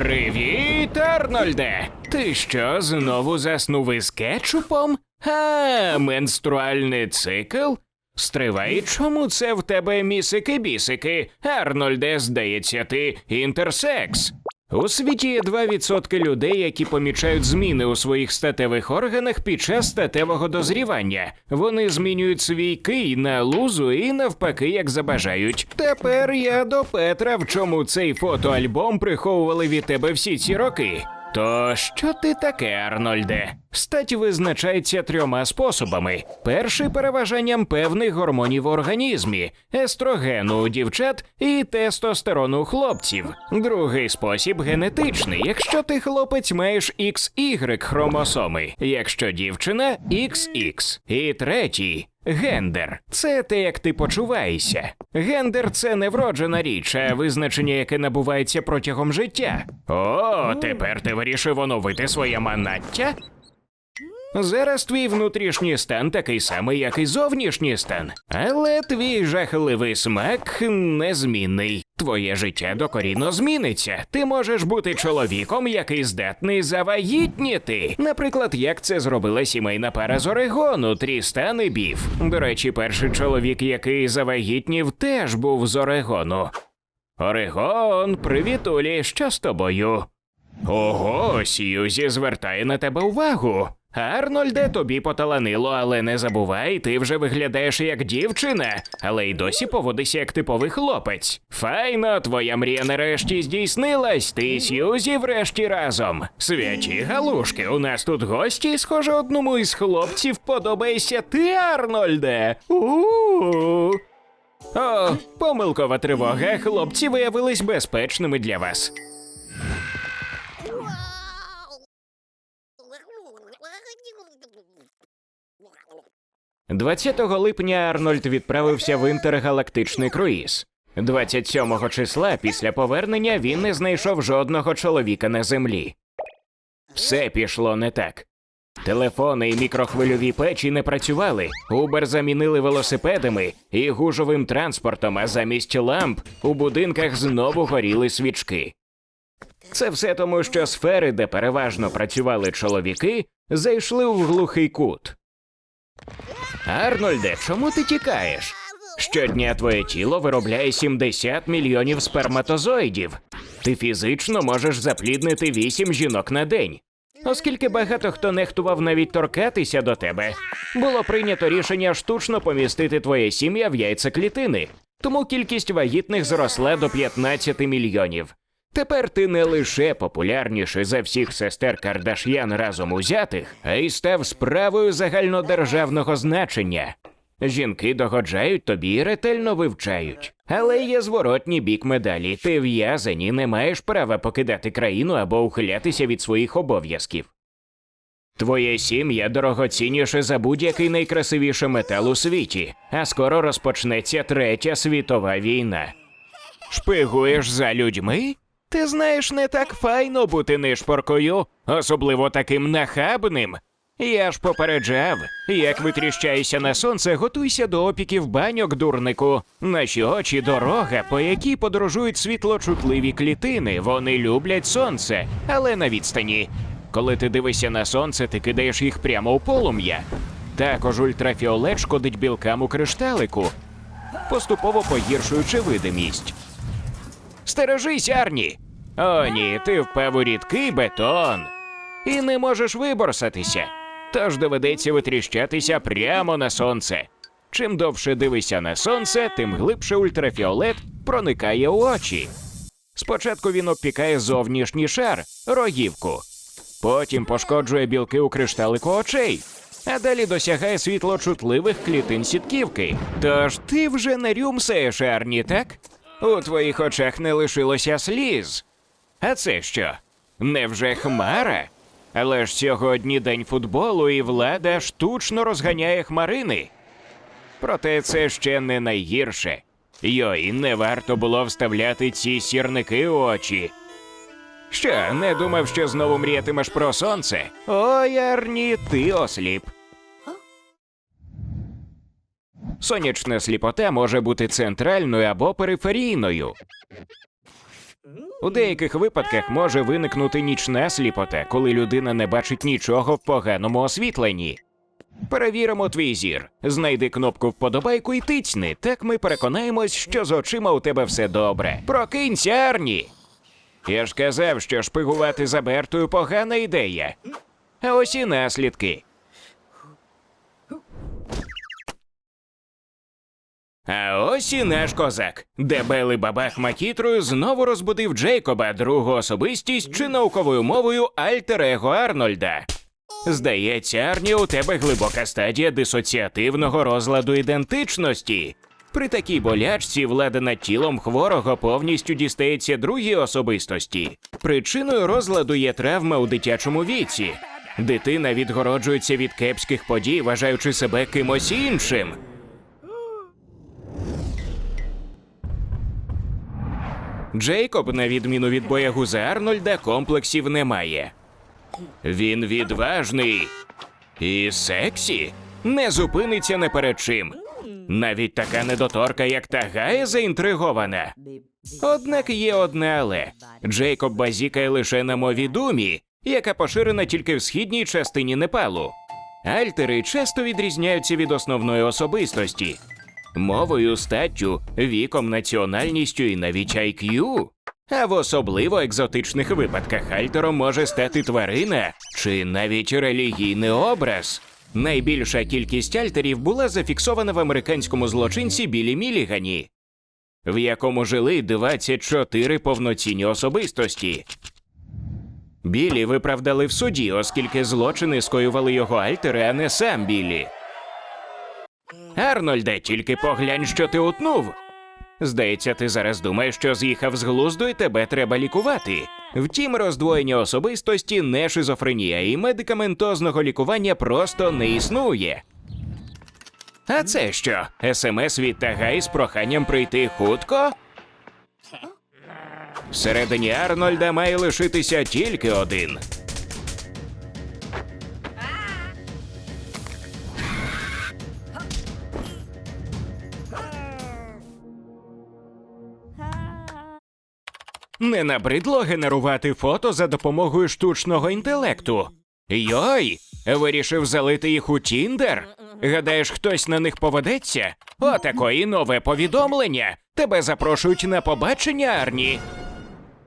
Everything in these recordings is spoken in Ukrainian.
Привіт, Арнольде! Ти що, знову заснув із кетчупом? А, менструальний цикл? Стривай, чому це в тебе місики-бісики? Арнольде, здається, ти інтерсекс. У світі є 2% людей, які помічають зміни у своїх статевих органах під час статевого дозрівання. Вони змінюють свій кий на лузу і навпаки, як забажають. Тепер я до Петра, в чому цей фотоальбом приховували від тебе всі ці роки. То що ти таке, Арнольде? Стать визначається трьома способами: перший переважанням певних гормонів в організмі, естрогену у дівчат і тестостерону у хлопців. Другий спосіб генетичний. Якщо ти хлопець маєш XY хромосоми, якщо дівчина XX. І третій Гендер це те, як ти почуваєшся. Гендер це не вроджена річ, а визначення, яке набувається протягом життя. О, тепер ти вирішив оновити своє манаття? Зараз твій внутрішній стан такий самий, як і зовнішній стан, але твій жахливий смак незмінний. Твоє життя докорінно зміниться. Ти можеш бути чоловіком, який здатний завагітніти. Наприклад, як це зробила сімейна пара з Орегону, Трістан і Біф. До речі, перший чоловік, який завагітнів, теж був з Орегону. Орегон, привітулі, що з тобою? Ого, Сьюзі звертає на тебе увагу. Арнольде, тобі поталанило, але не забувай, ти вже виглядаєш як дівчина, але й досі поводишся як типовий хлопець. Файно, твоя мрія нарешті здійснилась. Ти Сьюзі врешті разом. Святі галушки, у нас тут гості, схоже, одному із хлопців подобаєшся ти, Арнольде. У-у-у. О, помилкова тривога. Хлопці виявились безпечними для вас. 20 липня Арнольд відправився в інтергалактичний круїз. 27 числа після повернення він не знайшов жодного чоловіка на землі. Все пішло не так. Телефони і мікрохвильові печі не працювали. Убер замінили велосипедами і гужовим транспортом, а замість ламп у будинках знову горіли свічки. Це все тому, що сфери, де переважно працювали чоловіки, зайшли у глухий кут. Арнольде, чому ти тікаєш? Щодня твоє тіло виробляє 70 мільйонів сперматозоїдів. Ти фізично можеш запліднити 8 жінок на день. Оскільки багато хто нехтував навіть торкатися до тебе, було прийнято рішення штучно помістити твоє сім'я в яйцеклітини, тому кількість вагітних зросла до 15 мільйонів. Тепер ти не лише популярніший за всіх сестер Кардаш'ян разом узятих, а й став справою загальнодержавного значення. Жінки догоджають тобі і ретельно вивчають. Але є зворотній бік медалі. Ти в'язані, не маєш права покидати країну або ухилятися від своїх обов'язків. Твоє сім'я дорогоцінніше за будь-який найкрасивіший метал у світі, а скоро розпочнеться третя світова війна. Шпигуєш за людьми? Ти знаєш, не так файно бути нишпоркою, особливо таким нахабним. Я ж попереджав, як витріщаєшся на сонце, готуйся до опіків баньок, дурнику. Наші очі дорога, по якій подорожують світлочутливі клітини. Вони люблять сонце, але на відстані. Коли ти дивишся на сонце, ти кидаєш їх прямо у полум'я. Також ультрафіолет шкодить білкам у кришталику, поступово погіршуючи видимість. Стережись, Арні! О, ні, ти впав у рідкий бетон. І не можеш виборсатися. Тож доведеться витріщатися прямо на сонце. Чим довше дивишся на сонце, тим глибше ультрафіолет проникає у очі. Спочатку він обпікає зовнішній шар, рогівку, потім пошкоджує білки у кришталику очей, а далі досягає світлочутливих клітин сітківки. Тож ти вже не рюмсаєш, Арні, так? У твоїх очах не лишилося сліз. А це що? Невже хмара? Але ж сьогодні день футболу, і влада штучно розганяє хмарини. Проте це ще не найгірше. Йой, не варто було вставляти ці сірники у очі. Що, не думав, що знову мріятимеш про сонце? Ой, Арні, ти осліп. Сонячна сліпота може бути центральною або периферійною. У деяких випадках може виникнути нічна сліпота, коли людина не бачить нічого в поганому освітленні. Перевіримо твій зір. Знайди кнопку вподобайку і тицьни. Так ми переконаємось, що з очима у тебе все добре. Прокинься, Арні! Я ж казав, що шпигувати за Бертою погана ідея. А ось і наслідки. А ось і наш козак. Дебелий бабах макітрою знову розбудив Джейкоба, другу особистість чи науковою мовою альтер-его Арнольда. Здається, Арні, у тебе глибока стадія дисоціативного розладу ідентичності. При такій болячці влада над тілом хворого повністю дістається другій особистості. Причиною розладу є травма у дитячому віці. Дитина відгороджується від кепських подій, вважаючи себе кимось іншим. Джейкоб, на відміну від боягуза Арнольда, комплексів не має. Він відважний і сексі не зупиниться не перед чим. Навіть така недоторка, як Тагая, заінтригована. Однак є одне але Джейкоб базікає лише на мові думі, яка поширена тільки в східній частині Непалу. Альтери часто відрізняються від основної особистості мовою, статтю, віком, національністю і навіть IQ. А в особливо екзотичних випадках альтером може стати тварина чи навіть релігійний образ. Найбільша кількість альтерів була зафіксована в американському злочинці Білі Мілігані, в якому жили 24 повноцінні особистості. Білі виправдали в суді, оскільки злочини скоювали його альтери, а не сам Білі. Арнольде, тільки поглянь, що ти утнув. Здається, ти зараз думаєш, що з'їхав з глузду і тебе треба лікувати. Втім, роздвоєння особистості не шизофренія, і медикаментозного лікування просто не існує. А це що? СМС від Тагай з проханням прийти хутко? Всередині Арнольда має лишитися тільки один. Не набридло генерувати фото за допомогою штучного інтелекту. Йой, вирішив залити їх у Тіндер? Гадаєш, хтось на них поведеться? Отакої нове повідомлення. Тебе запрошують на побачення, Арні.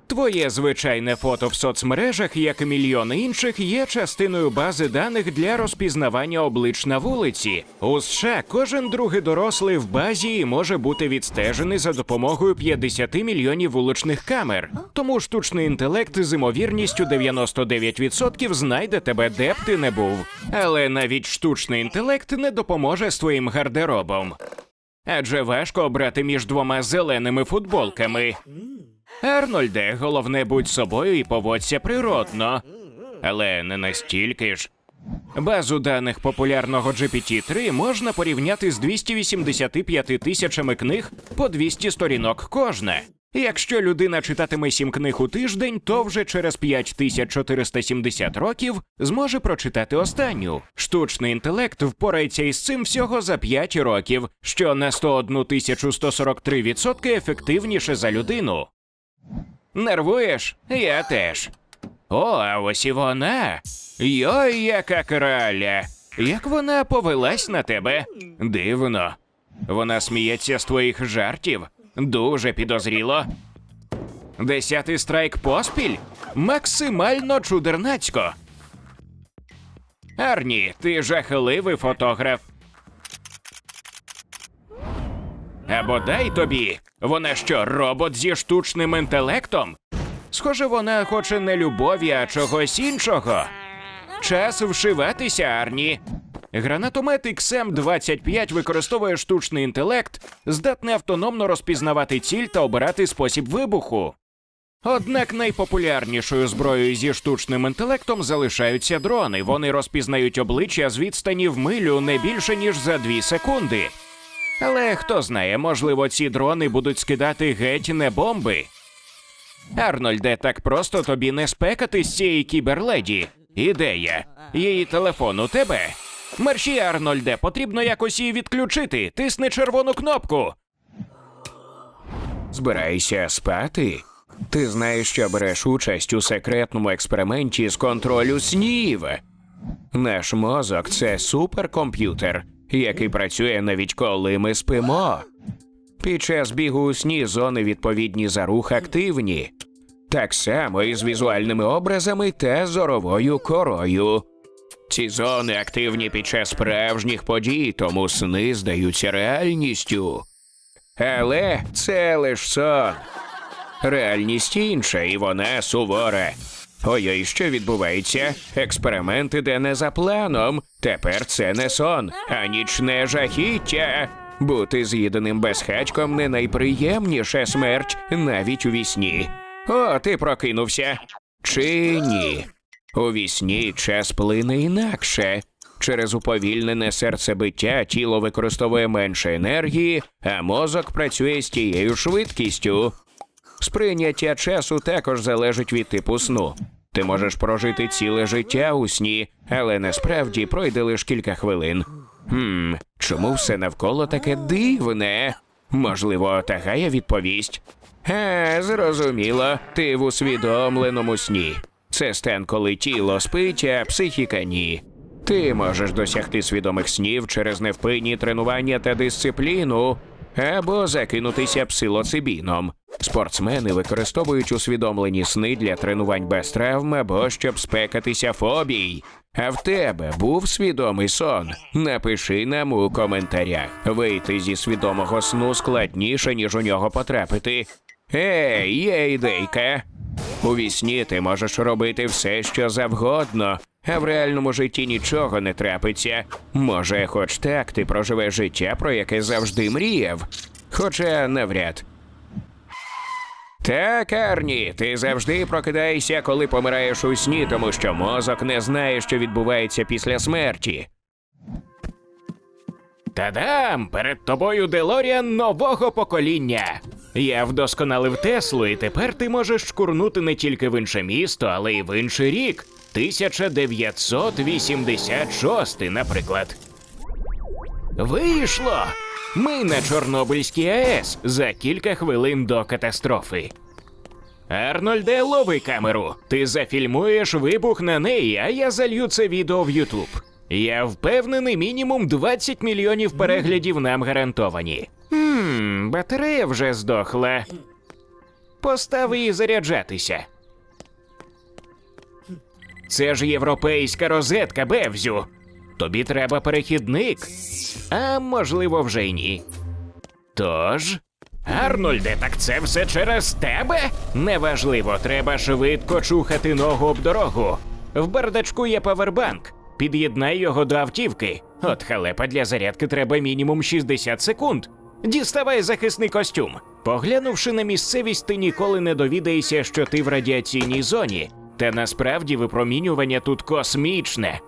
Твоє звичайне фото в соцмережах, як і мільйони інших, є частиною бази даних для розпізнавання облич на вулиці. У США кожен другий дорослий в базі може бути відстежений за допомогою 50 мільйонів вуличних камер. Тому штучний інтелект з імовірністю 99% знайде тебе, де б ти не був. Але навіть штучний інтелект не допоможе з твоїм гардеробом. Адже важко обрати між двома зеленими футболками. Арнольде, головне будь собою і поводься природно. Але не настільки ж. Базу даних популярного GPT-3 можна порівняти з 285 тисячами книг по 200 сторінок кожна. Якщо людина читатиме сім книг у тиждень, то вже через 5470 років зможе прочитати останню. Штучний інтелект впорається із цим всього за 5 років, що на 101 143% ефективніше за людину. Нервуєш? Я теж. О, а ось і вона. Йой, яка краля. Як вона повелась на тебе? Дивно. Вона сміється з твоїх жартів. Дуже підозріло. Десятий страйк поспіль? Максимально чудернацько. Арні, ти жахливий фотограф. Або дай тобі. Вона що, робот зі штучним інтелектом? Схоже, вона хоче не любові, а чогось іншого. Час вшиватися, Арні. Гранатомет XM-25 використовує штучний інтелект, здатний автономно розпізнавати ціль та обирати спосіб вибуху. Однак найпопулярнішою зброєю зі штучним інтелектом залишаються дрони. Вони розпізнають обличчя з відстані в милю не більше ніж за 2 секунди. Але хто знає, можливо, ці дрони будуть скидати геть не бомби. Арнольде, так просто тобі не спекати з цієї кіберледі. Ідея. Її телефон у тебе. Мерші, Арнольде, потрібно якось її відключити. Тисни червону кнопку. Збирайся спати. Ти знаєш, що береш участь у секретному експерименті з контролю снів. Наш мозок це суперкомп'ютер, який працює навіть коли ми спимо. Під час бігу у сні зони відповідні за рух активні. Так само і з візуальними образами та зоровою корою. Ці зони активні під час справжніх подій, тому сни здаються реальністю. Але це лиш сон. Реальність інша, і вона сувора. Ой-ой, що відбувається? Експеримент іде не за планом. Тепер це не сон, а нічне жахіття. Бути з'їденим безхатьком не найприємніша смерть навіть у вісні. О, ти прокинувся. Чи ні? У вісні час плине інакше. Через уповільнене серцебиття тіло використовує менше енергії, а мозок працює з тією швидкістю. Сприйняття часу також залежить від типу сну. Ти можеш прожити ціле життя у сні, але насправді пройде лише кілька хвилин. Хм, чому все навколо таке дивне? Можливо, Тагая відповість. Е, зрозуміло, ти в усвідомленому сні. Це стан, коли тіло спить, а психіка ні. Ти можеш досягти свідомих снів через невпинні тренування та дисципліну, або закинутися псилоцибіном. Спортсмени використовують усвідомлені сни для тренувань без травм або щоб спекатися фобій. А в тебе був свідомий сон? Напиши нам у коментарях. Вийти зі свідомого сну складніше, ніж у нього потрапити. Ей, є ідейка. У вісні ти можеш робити все, що завгодно, а в реальному житті нічого не трапиться. Може, хоч так ти проживеш життя, про яке завжди мріяв. Хоча навряд. Так, Арні, ти завжди прокидаєшся, коли помираєш у сні, тому що мозок не знає, що відбувається після смерті. Та-дам! Перед тобою Делоріан нового покоління. Я вдосконалив Теслу, і тепер ти можеш шкурнути не тільки в інше місто, але й в інший рік. 1986, наприклад. Вийшло! Ми на Чорнобильській АЕС за кілька хвилин до катастрофи. Арнольде, лови камеру. Ти зафільмуєш вибух на неї, а я залью це відео в Ютуб. Я впевнений, мінімум 20 мільйонів переглядів нам гарантовані. Хм, батарея вже здохла. Постав її заряджатися. Це ж європейська розетка, Бевзю. Тобі треба перехідник. А можливо, вже й ні. Тож. Арнольде, так це все через тебе? Неважливо, треба швидко чухати ногу об дорогу. В бардачку є павербанк. Під'єднай його до автівки. От халепа для зарядки треба мінімум 60 секунд. Діставай захисний костюм. Поглянувши на місцевість, ти ніколи не довідаєшся, що ти в радіаційній зоні. Та насправді випромінювання тут космічне.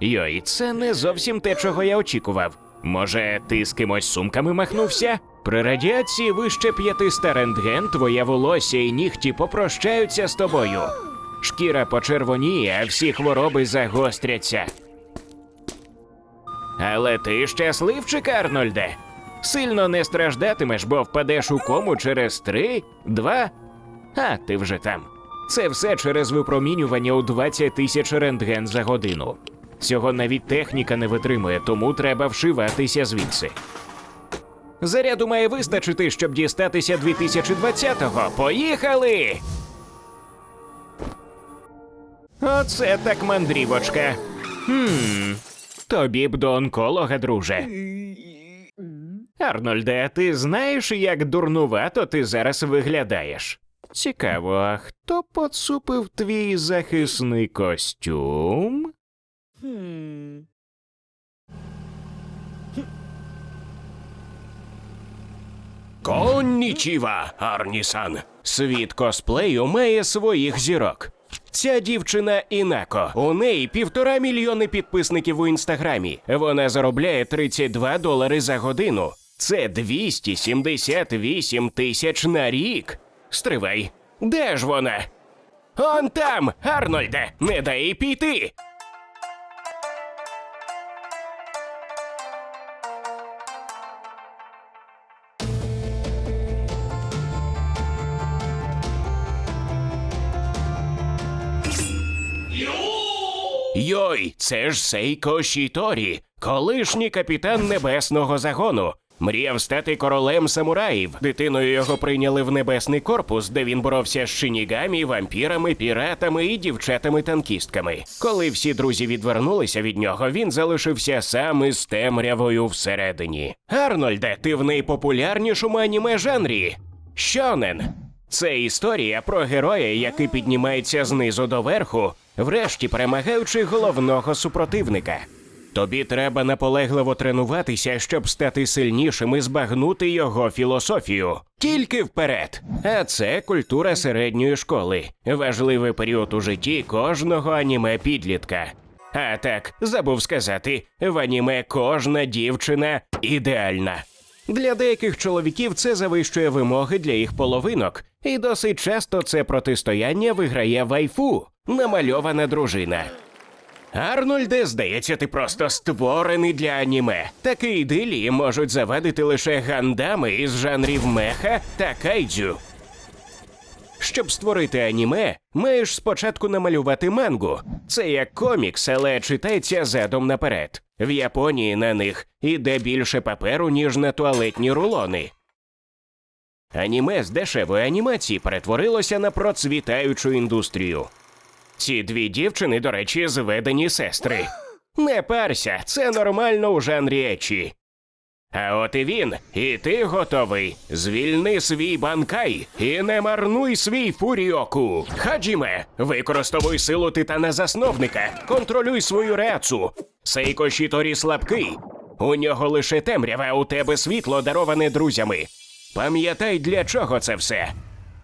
Йой, це не зовсім те, чого я очікував. Може, ти з кимось сумками махнувся? При радіації вище 500 рентген, твоє волосся і нігті попрощаються з тобою. Шкіра почервоніє, а всі хвороби загостряться. Але ти щасливчик, Арнольде. Сильно не страждатимеш, бо впадеш у кому через три, два. А, ти вже там. Це все через випромінювання у 20 тисяч рентген за годину. Цього навіть техніка не витримує, тому треба вшиватися звідси. Заряду має вистачити, щоб дістатися 2020-го. Поїхали! Оце так мандрівочка. Хм, тобі б до онколога, друже. Арнольде, ти знаєш, як дурнувато ти зараз виглядаєш? Цікаво, а хто поцупив твій захисний костюм? Hmm. Коннічіва, Арнісан. Світ косплею має своїх зірок. Ця дівчина Інако. У неї півтора мільйони підписників у інстаграмі. Вона заробляє 32 долари за годину. Це 278 тисяч на рік. Стривай, де ж вона? Он там, Арнольде, не дай піти. Йой, це ж Сейко Шіторі, колишній капітан небесного загону. Мріяв стати королем самураїв. Дитиною його прийняли в небесний корпус, де він боровся з шинігамі, вампірами, піратами і дівчатами-танкістками. Коли всі друзі відвернулися від нього, він залишився сам із темрявою всередині. Арнольде, ти в найпопулярнішому аніме жанрі. Щонен. Це історія про героя, який піднімається знизу до верху, врешті перемагаючи головного супротивника. Тобі треба наполегливо тренуватися, щоб стати сильнішим і збагнути його філософію. Тільки вперед. А це культура середньої школи. Важливий період у житті кожного аніме підлітка. А так, забув сказати, в аніме кожна дівчина ідеальна. Для деяких чоловіків це завищує вимоги для їх половинок, і досить часто це протистояння виграє вайфу, намальована дружина. Арнольде, здається, ти просто створений для аніме. Такі ідилії можуть завадити лише гандами із жанрів меха та кайдзю. Щоб створити аніме, маєш спочатку намалювати мангу. Це як комікс, але читається задом наперед. В Японії на них іде більше паперу, ніж на туалетні рулони. Аніме з дешевої анімації перетворилося на процвітаючу індустрію. Ці дві дівчини, до речі, зведені сестри. Не парся, це нормально у жанрі ечі. А от і він, і ти готовий. Звільни свій банкай і не марнуй свій фуріоку. Хаджіме, використовуй силу титана засновника, контролюй свою реацу. Сейко Шіторі слабкий. У нього лише темрява, а у тебе світло дароване друзями. Пам'ятай, для чого це все.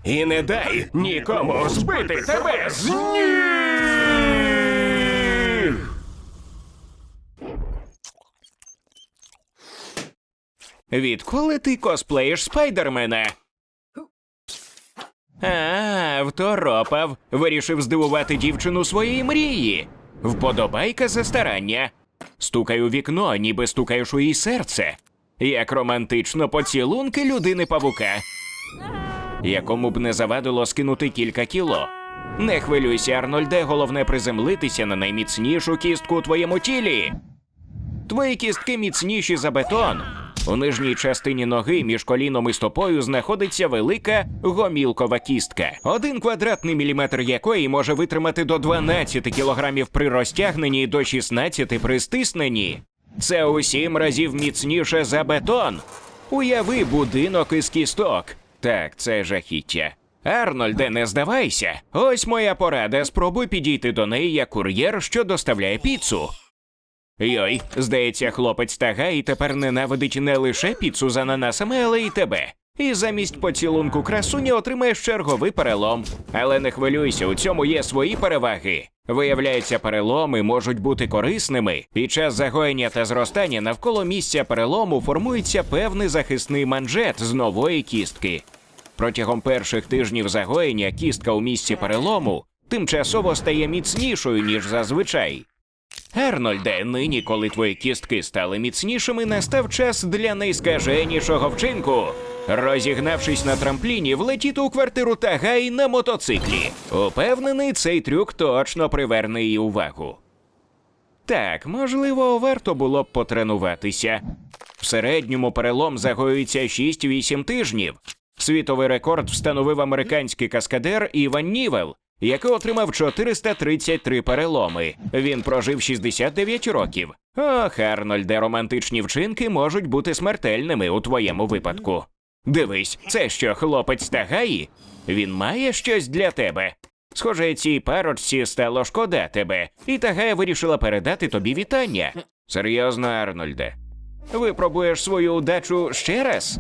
І не дай нікому збити тебе з ніг! Відколи ти косплеїш спайдермена? А, второпав. Вирішив здивувати дівчину своєї мрії. Вподобайка за старання. Стукай у вікно, ніби стукаєш у її серце. Як романтично поцілунки людини павука. Якому б не завадило скинути кілька кіло. Не хвилюйся, Арнольде, головне приземлитися на найміцнішу кістку у твоєму тілі. Твої кістки міцніші за бетон. У нижній частині ноги між коліном і стопою знаходиться велика гомілкова кістка, один квадратний міліметр якої може витримати до 12 кілограмів при розтягненні і до 16 при стисненні. Це у сім разів міцніше за бетон. Уяви будинок із кісток. Так, це жахіття. Арнольде, не здавайся. Ось моя порада. Спробуй підійти до неї як кур'єр, що доставляє піцу. Йой, здається, хлопець тага і тепер ненавидить не лише піцу з ананасами, але й тебе. І замість поцілунку красуні отримаєш черговий перелом. Але не хвилюйся, у цьому є свої переваги. Виявляється, переломи можуть бути корисними. Під час загоєння та зростання навколо місця перелому формується певний захисний манжет з нової кістки. Протягом перших тижнів загоєння кістка у місці перелому тимчасово стає міцнішою, ніж зазвичай. Ернольде, нині, коли твої кістки стали міцнішими, настав час для найскаженішого вчинку. Розігнавшись на трампліні, влетіти у квартиру Тагай на мотоциклі. Упевнений, цей трюк точно приверне її увагу. Так, можливо, варто було б потренуватися. В середньому перелом загоюється 6-8 тижнів. Світовий рекорд встановив американський каскадер Іван Нівел, який отримав 433 переломи. Він прожив 69 років. Ох, Арнольде, романтичні вчинки можуть бути смертельними у твоєму випадку. Дивись, це що, хлопець Тагаї? Він має щось для тебе. Схоже, цій парочці стало шкода тебе, і Тагая вирішила передати тобі вітання. Серйозно, Арнольде. Випробуєш свою удачу ще раз?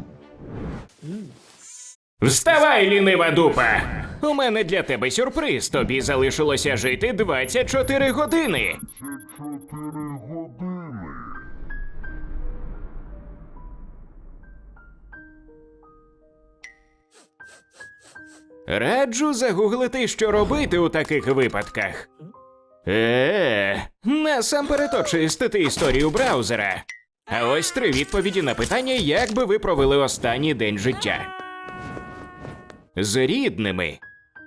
Вставай, лінива дупа! У мене для тебе сюрприз. Тобі залишилося жити 24 години. Раджу загуглити, що робити у таких випадках. Е, насамперед очистити історію браузера. А ось три відповіді на питання, як би ви провели останній день життя. З рідними.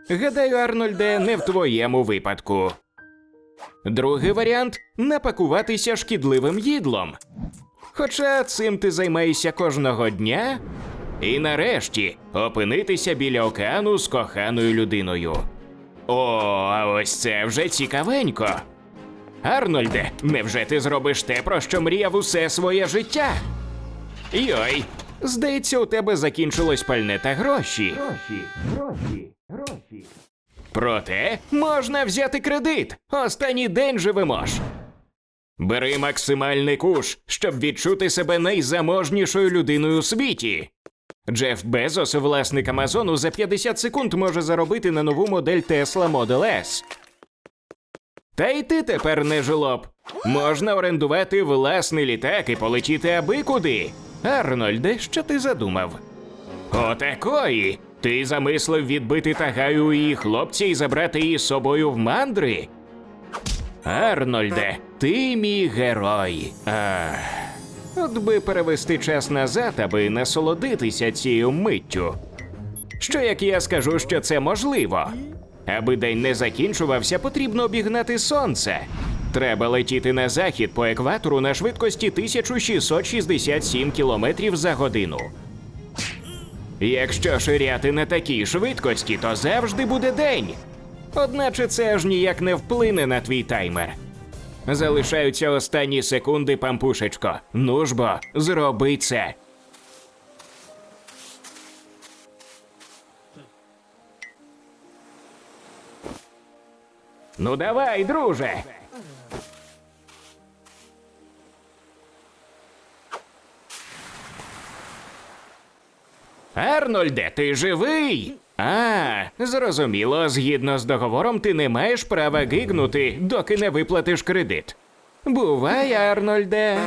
Гадаю, Арнольде, не в твоєму випадку. Другий варіант напакуватися шкідливим їдлом. Хоча цим ти займаєшся кожного дня. І нарешті опинитися біля океану з коханою людиною. О, а ось це вже цікавенько. Арнольде, невже ти зробиш те, про що мріяв усе своє життя? Йой, здається, у тебе закінчилось пальне та гроші. Гроші, гроші, гроші. Проте можна взяти кредит. Останній день живемо ж. Бери максимальний куш, щоб відчути себе найзаможнішою людиною у світі. Джеф Безос, власник Амазону, за 50 секунд може заробити на нову модель Tesla Model S. Та й ти тепер не жлоб. Можна орендувати власний літак і полетіти аби куди. Арнольде, що ти задумав? Отакої. Ти замислив відбити тагаю у її хлопця і забрати її з собою в мандри? Арнольде, ти мій герой. Ах. От би перевести час назад, аби насолодитися цією миттю. Що як я скажу, що це можливо? Аби день не закінчувався, потрібно обігнати сонце. Треба летіти на захід по екватору на швидкості 1667 км за годину. Якщо ширяти на такій швидкості, то завжди буде день. Одначе це аж ніяк не вплине на твій таймер. Залишаються останні секунди, пампушечко. Ну ж бо, зроби це. Ну давай, друже. Арнольде, ти живий? А, зрозуміло, згідно з договором, ти не маєш права гигнути, доки не виплатиш кредит. Бувай, Арнольде.